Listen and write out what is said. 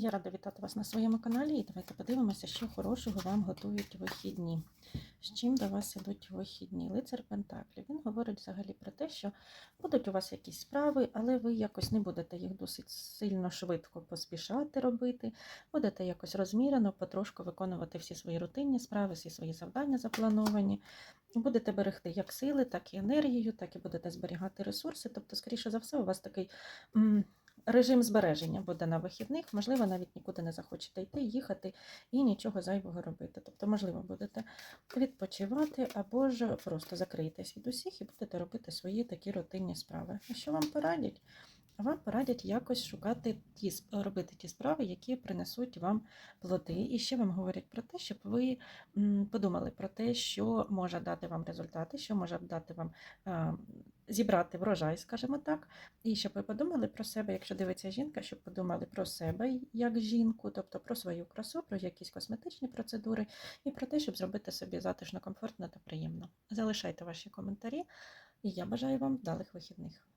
Я рада вітати вас на своєму каналі і давайте подивимося, що хорошого вам готують вихідні. З чим до вас ідуть вихідні? Лицар Пентаклів. Він говорить взагалі про те, що будуть у вас якісь справи, але ви якось не будете їх досить сильно швидко поспішати робити. Будете якось розмірено, потрошку виконувати всі свої рутинні справи, всі свої завдання заплановані. Будете берегти як сили, так і енергію, так і будете зберігати ресурси. Тобто, скоріше за все, у вас такий. Режим збереження буде на вихідних, можливо, навіть нікуди не захочете йти, їхати і нічого зайвого робити. Тобто, можливо, будете відпочивати або ж просто закриєтесь від усіх і будете робити свої такі рутинні справи. А що вам порадять? Вам порадять якось шукати ті робити ті справи, які принесуть вам плоди. І ще вам говорять про те, щоб ви подумали про те, що може дати вам результати, що може дати вам зібрати врожай, скажімо так. І щоб ви подумали про себе, якщо дивиться жінка, щоб подумали про себе як жінку, тобто про свою красу, про якісь косметичні процедури і про те, щоб зробити собі затишно, комфортно та приємно. Залишайте ваші коментарі, і я бажаю вам вдалих вихідних.